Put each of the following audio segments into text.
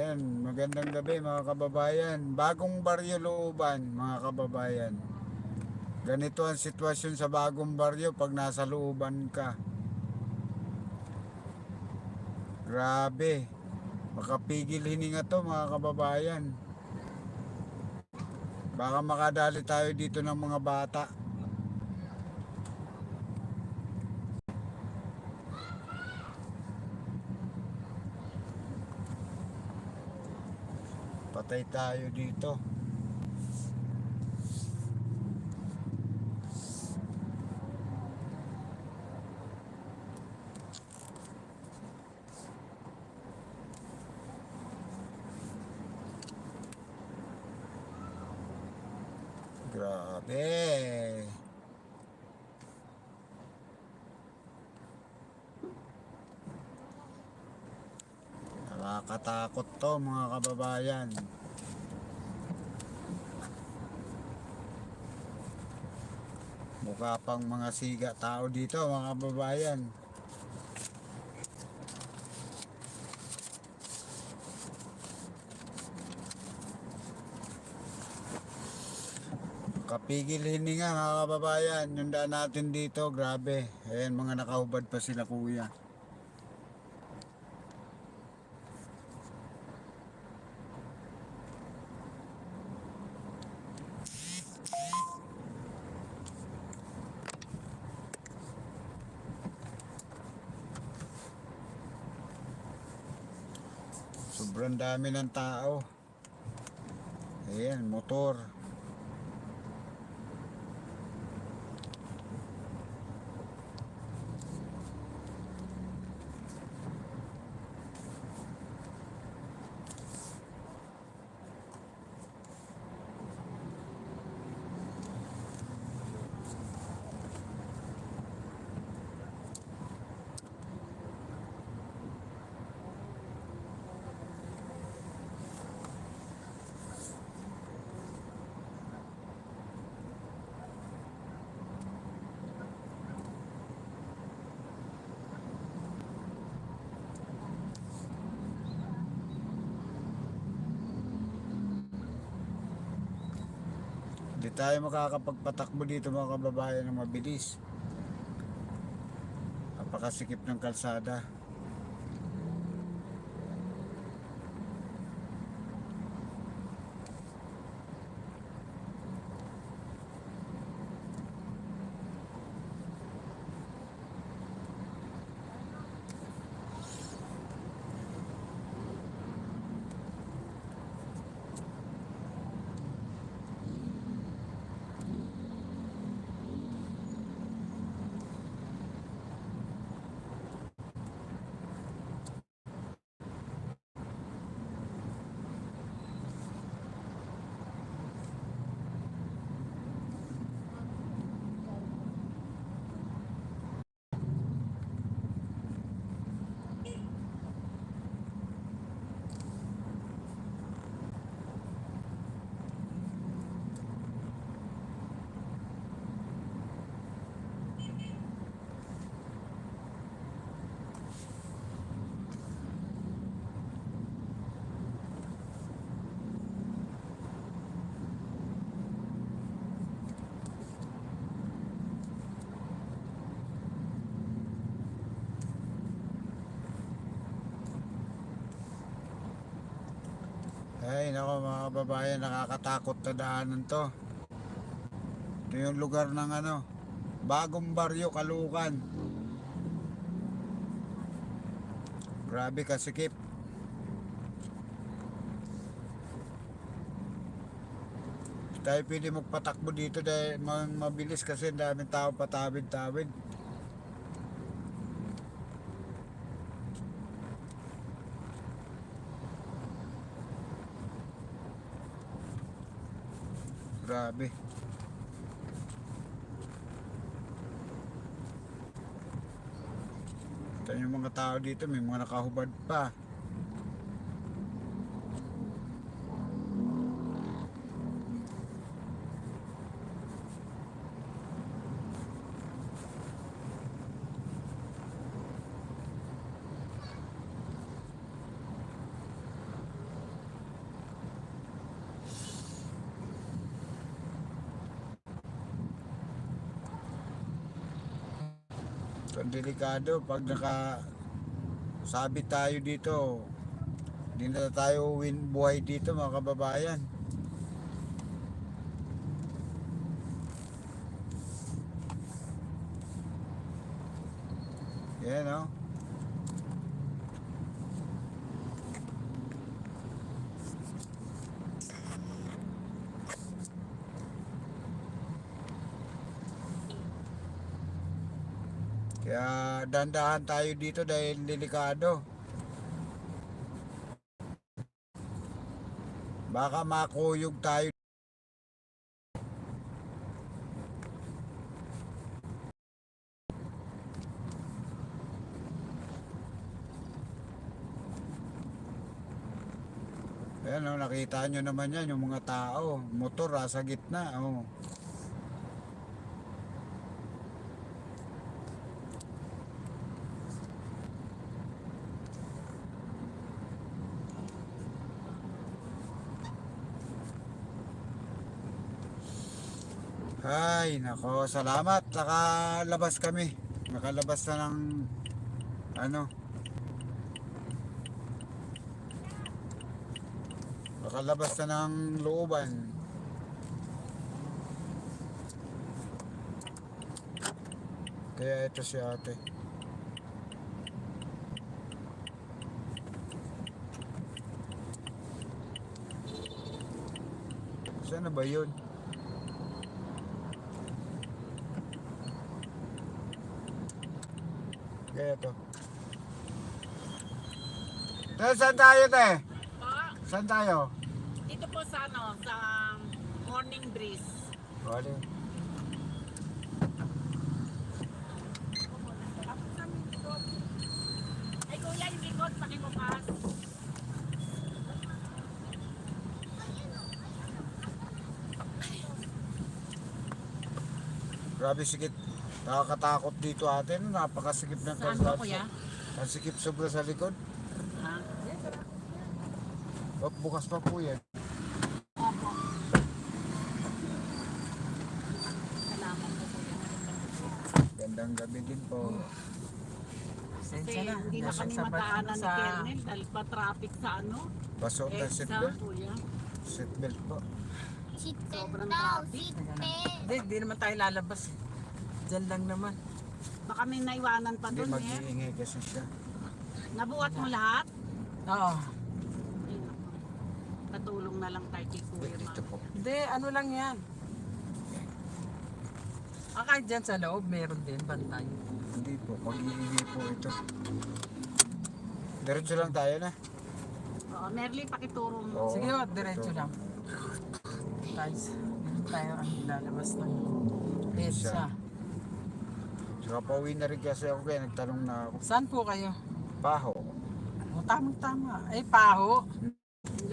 Ayan, magandang gabi mga kababayan. Bagong baryo looban mga kababayan. Ganito ang sitwasyon sa bagong baryo pag nasa looban ka. Grabe. Makapigil hininga to mga kababayan. Baka makadali tayo dito ng mga bata. Patay tayo dito. Grabe. Nakakatakot to mga kababayan. Mukha pang mga siga tao dito mga kababayan. Kapigil hininga mga kababayan. Yung daan natin dito, grabe. Ayan mga nakahubad pa sila kuya. Sobrang dami ng tao. Ayan, motor. Hindi tayo makakapagpatakbo dito mga kababayan ng mabilis. Napakasikip ng kalsada. Ay, nako mga kababayan, nakakatakot na daanan to. Ito yung lugar ng ano, bagong baryo, Kalukan. Grabe kasikip. Tayo pwede magpatakbo dito dahil ma- mabilis kasi daming tao patawid-tawid. Grabe. Ito yung mga tao dito, may mga nakahubad pa. Ang delikado pag naka sabit tayo dito. Hindi na tayo win buhay dito mga kababayan. Yan oh. Kaya dandahan tayo dito dahil delikado. Baka makuyog tayo. Ayan o, nakita nyo naman yan, yung mga tao. Motor, ah, sa gitna. Oh. Ay, nako, salamat. Nakalabas kami. Nakalabas na ng ano. Nakalabas na ng looban. Kaya ito si ate. Saan na ba yun? Kaya to. Te, saan tayo te? Pa, Saan tayo? dito po sa ano, sa morning breeze. Wali. Ay kuya, yung likod, pakibukas. Grabe sikit. Nakakatakot dito ate. No? Napakasikip ng Saan ba kuya? Ang sikip sobra sa likod. Ha? Oh, bukas pa po yan. Opo. Salamat po kuya. Gandang gabi din po. Kasi Pasensya na. hindi na Nasa kami sa- mataanan ni sa- Kernel dahil pa traffic sa ano. Pasok ng Exam seatbelt. kuya. Seatbelt po. Sobrang traffic. Hindi, hindi naman tayo lalabas. eh. Diyan lang naman. Baka may naiwanan pa Hindi doon eh. mag-iingay kasi siya. Nabuhat mo lahat? Oo. Ay, naku. Katulong na lang tayo kay Kuya Ma. Dito po. Hindi, ano lang yan. Ah, kahit dyan sa loob, meron din bantay. Hindi po. Mag-iingay po ito. Diretso lang tayo na. Oo, Merly, pakituro mo. Oo. Sige, oh, diretso lang. Guys, dito tayo ang lalabas ng EDSA. Saka pauwi na rin kasi ako kaya nagtanong na ako. Saan po kayo? Paho. O, tamang tama. Eh, paho.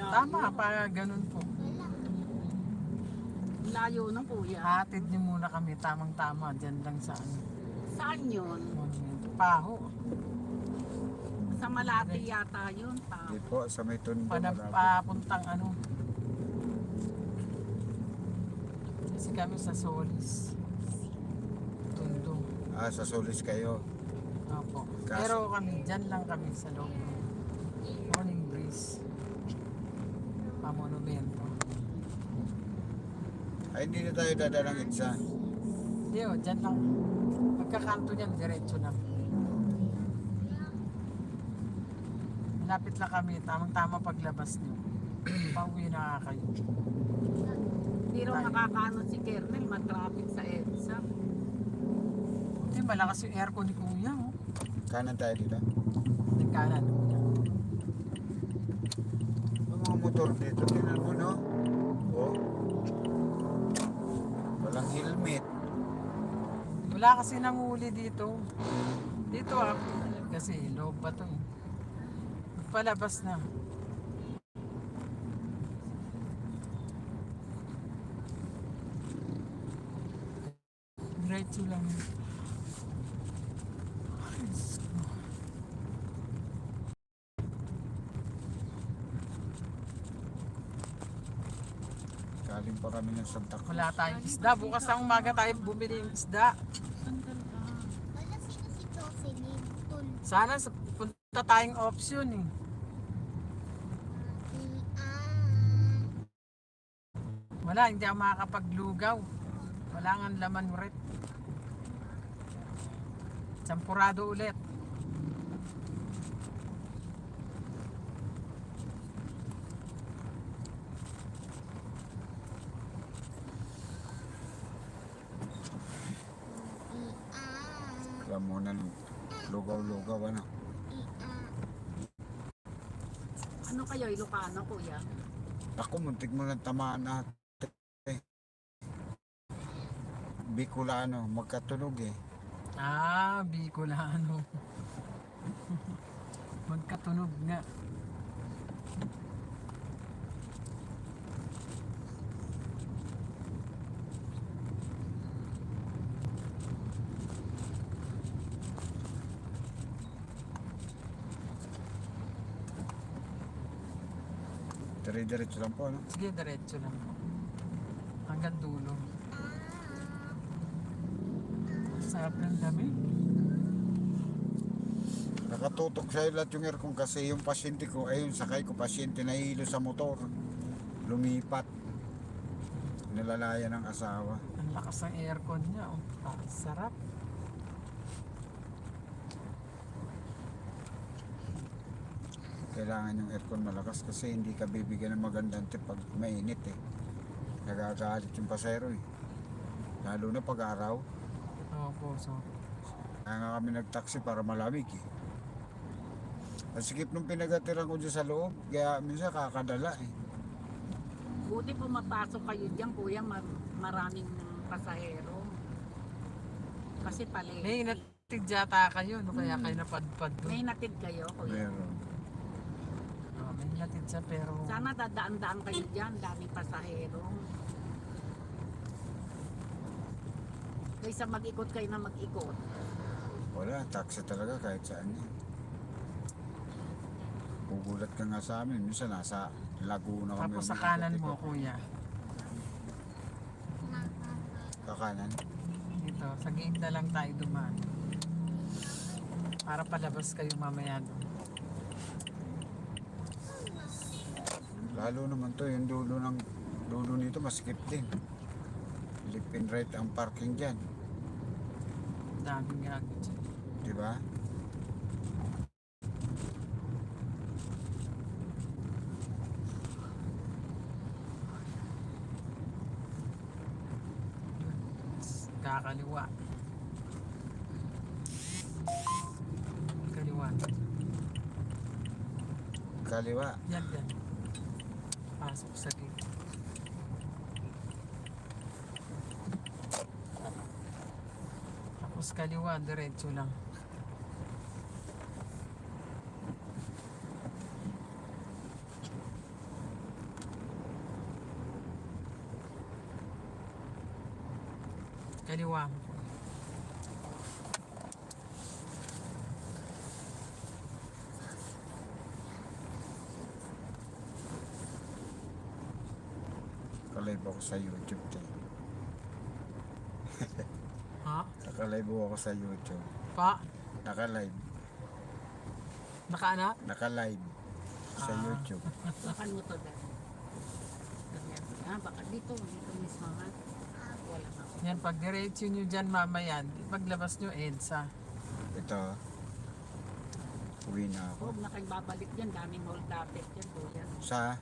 Tama, pa ganun po. Layo ng kuya. Hatid niyo muna kami, tamang tama. Diyan lang sa ano. Saan yun? monumento. Paho. Sa Malati yata yun. Pa. Hindi po. Sa may tundo. Panap, malapit. papuntang ano. Kasi kami sa Solis. Ah, sa Solis kayo. Opo. Kaso- Pero kami, dyan lang kami sa loob. Morning breeze. Pamonumento. Ay, hindi na tayo dadalang itsa. Hindi o, dyan lang. Pagkakanto niyan, diretso lang. Malapit lang kami, tamang-tama paglabas niyo. Pauwi na kayo. Pero nakakaano si Kernel, matraffic sa EDSA. Hindi, malakas yung aircon ni Kuya. Oh. Kanan tayo dito. Nagkanan, Kuya. Ang mga motor dito, tingnan mo no? Oh. Walang helmet. Wala kasi nanguli dito. Dito ah. Kasi loob pa to eh. Palabas na. Diretso lang. Ay, Diyos ko. Galing pa kami ng Santa Cruz. Wala tayong isda. Bukas ng umaga tayo bumili ng isda. Sana sa punta tayong option eh. Wala, hindi ako makakapaglugaw. Wala nga laman ulit. Sampurado ulit. Alam mo na, lugaw-lugaw ano. Ano kayo, Ilocano, kuya? Ako, muntik mo ng tamaan natin. Bicolano, magkatunog eh. Ah, Bicolano. Magkatunog nga. Dire-diretso lang po, no? Sige, diretso lang. Hanggang dulo. Sarap ng dami. Nakatutok sa lahat yung aircon kasi yung pasyente ko, ay yung sakay ko, pasyente nahihilo sa motor. Lumipat. Nilalaya ng asawa. Ang lakas ng aircon niya. Oh. Ah, sarap. Kailangan yung aircon malakas kasi hindi ka bibigyan ng magandang tip pag mainit eh. Nagagalit yung pasero eh. Lalo na pag araw. Opo, so. Kaya nga kami nagtaksi para malamig eh. Ang sikip nung pinagatiran ko dyan sa loob, kaya minsan kakadala eh. Buti pumapasok kayo dyan, kuya, mar- maraming pasahero. Kasi pali. May inatid yata kayo, no? Kaya kayo napadpad doon. May natid kayo, kuya. Meron. May inatid siya pero... Sana dadaan-daan kayo dyan, daming pasahero. Kaysa mag-ikot kayo na mag-ikot. Wala, taxi talaga kahit saan yan. Pugulat ka nga sa amin, minsan nasa Laguna kami. Tapos sa kanan mo, kuya. Kakanan. Dito, sa gate na lang tayo dumaan. Para palabas kayo mamaya doon. Lalo naman to, yung dulo ng dulo nito maskip din. Left and right ang parking dyan. Daming gago dyan. Di ba? Kakaliwa. Kaliwa. Kaliwa. Yan, yan. Pasok sa gate. Tapos kaliwa, diretso lang. Kaliwa. Nakalive ako sa YouTube. Te. Ha? Nakalive ako sa YouTube. Pa? Nakalive. Naka ano? Nakalive sa Ah. YouTube. Bakan mo to dahil. Ah, baka dito, dito mismo nga. Wala. Yan, pag diretso nyo dyan mamaya, paglabas nyo EDSA. Ito. Uwi na ako. Huwag na kayo babalik dyan, daming hold dyan, kuya. Sa,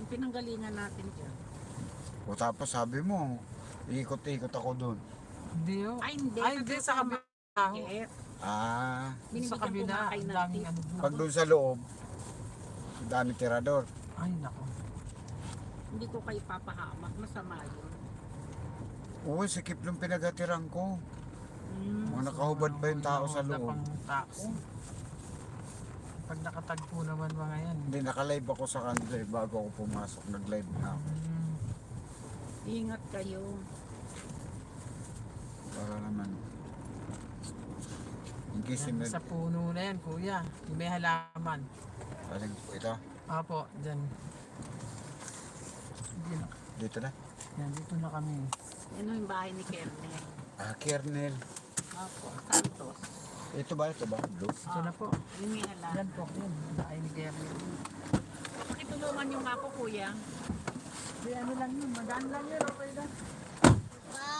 Yung pinanggalingan natin dyan. O tapos sabi mo, ikot-ikot ako doon. Hindi oh. Ay, hindi. Ay, hindi sa kabila. Ah, Sa kabila, kayo ang ng daming ano. pag doon sa loob, dami tirador. Ay, nako. Hindi ko kayo papahamak, masama yun. Oo, sikip ng pinagatiran ko. Mm. Mga nakahubad pa yung tao sa loob. taxi. Pag nakatagpo naman mga yan. Hindi, nakalive ako sa kanila eh, bago ako pumasok. Nag-live na ako. Hmm. Ingat kayo. Para naman. In case Yan, may... Sa puno na yan, kuya. Yung may halaman. Aling po ito. Apo, dyan. Na. Dito na. Yan, dito na kami. Ano yung bahay ni Kernel? Ah, Kernel. Opo, Santos. Ito ba? Ito ba? Blue? Ito na po. Yung may ala. Yan po. Yan. Ay, ni Gabriel. Pakitulungan yung ako, kuya. Di ano lang yun. Magaan lang yun. Okay lang. Pa,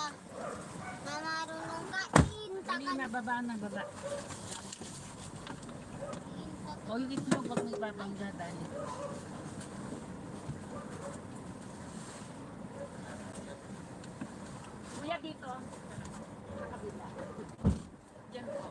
na marunong kain. Dali na, baba na, baba. O yung itlog, huwag mo ipapangga, dali. Kuya, dito. Sa kabila. Diyan po.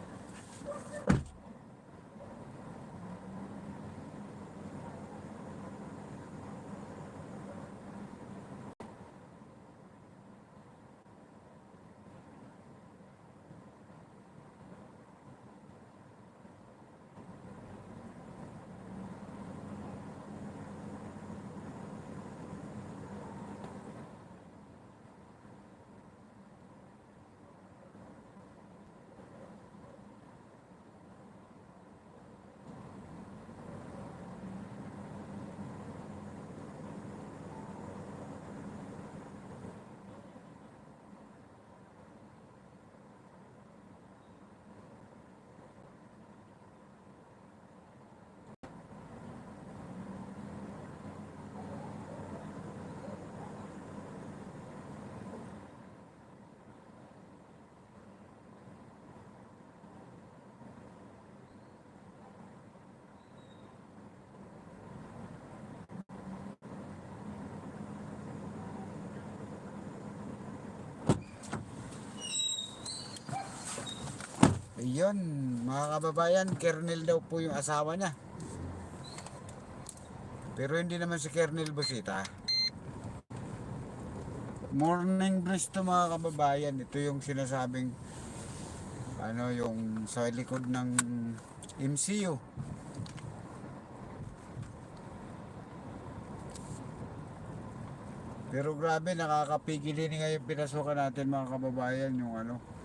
Ayun, mga kababayan, Kernel daw po yung asawa niya. Pero hindi naman si Kernel Busita. Morning breeze to mga kababayan. Ito yung sinasabing ano yung sa likod ng MCU. Pero grabe, nakakapigil din ngayon pinasukan natin mga kababayan yung ano,